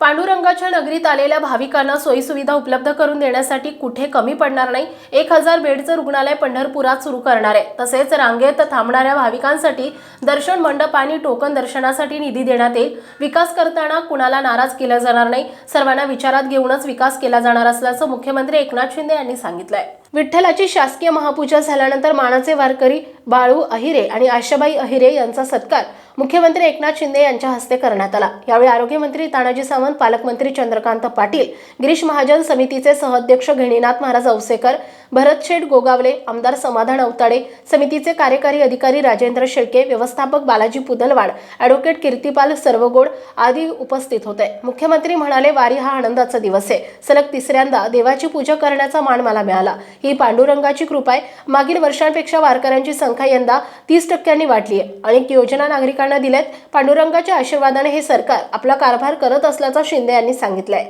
पांडुरंगाच्या नगरीत आलेल्या भाविकांना सोयीसुविधा उपलब्ध करून देण्यासाठी कुठे कमी पडणार नाही. एक हजार बेडचं रुग्णालय पंढरपुरात सुरू करणार आहे. तसेच रांगेत थांबणाऱ्या भाविकांसाठी दर्शन मंडप आणि टोकन दर्शनासाठी निधी देण्यात येईल. विकास करताना कुणाला नाराज केला जाणार नाही. सर्वांना विचारात घेऊनच विकास केला जाणार असल्याचं मुख्यमंत्री एकनाथ शिंदे यांनी सांगितलं आहे विठ्ठलाची शासकीय महापूजा झाल्यानंतर मानाचे वारकरी बाळू अहिरे आणि आशाबाई अहिरे यांचा सत्कार मुख्यमंत्री एकनाथ शिंदे यांच्या हस्ते करण्यात आला. यावेळी आरोग्यमंत्री तानाजी सावंत पालकमंत्री चंद्रकांत पाटील गिरीश महाजन समितीचे सहअध्यक्ष घेणीनाथ महाराज औसेकर भरत शेठ गोगावले आमदार समाधान अवताडे समितीचे कार्यकारी अधिकारी राजेंद्र शेळके व्यवस्थापक बालाजी पुदलवाड ॲडव्होकेट कीर्तिपाल सर्वगोड आदी उपस्थित होते. मुख्यमंत्री म्हणाले वारी हा आनंदाचा दिवस आहे. सलग तिसऱ्यांदा देवाची पूजा करण्याचा मान मला मिळाला. ही पांडुरंगाची कृपा आहे. मागील वर्षांपेक्षा वारकऱ्यांची संख्या यंदा तीस टक्क्यांनी वाढली आहे. अनेक योजना नागरिकांना दिल्यात. पांडुरंगाच्या आशीर्वादाने हे सरकार आपला कारभार करत असल्याचं शिंदे यांनी सांगितलंय.